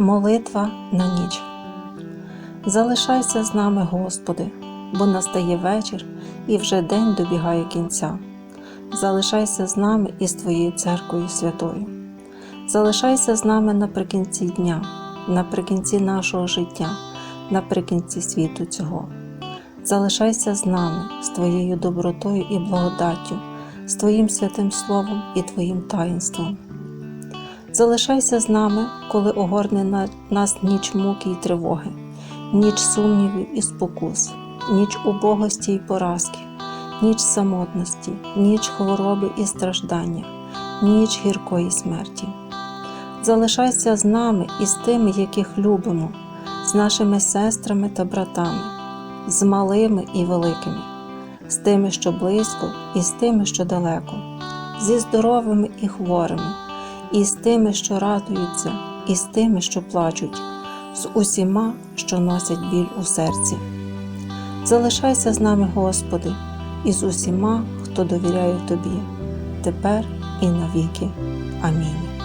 Молитва на ніч. Залишайся з нами, Господи, бо настає вечір і вже день добігає кінця. Залишайся з нами і з Твоєю церквою святою. Залишайся з нами наприкінці дня, наприкінці нашого життя, наприкінці світу цього. Залишайся з нами, з Твоєю добротою і благодаттю, з Твоїм святим Словом і Твоїм таїнством. Залишайся з нами, коли огорне нас ніч муки і тривоги, ніч сумнівів і спокус, ніч убогості і поразки, ніч самотності, ніч хвороби і страждання, ніч гіркої смерті. Залишайся з нами і з тими, яких любимо, з нашими сестрами та братами, з малими і великими, з тими, що близько, і з тими, що далеко, зі здоровими і хворими і з тими, що радуються, і з тими, що плачуть, з усіма, що носять біль у серці. Залишайся з нами, Господи, і з усіма, хто довіряє Тобі, тепер і навіки. Амінь.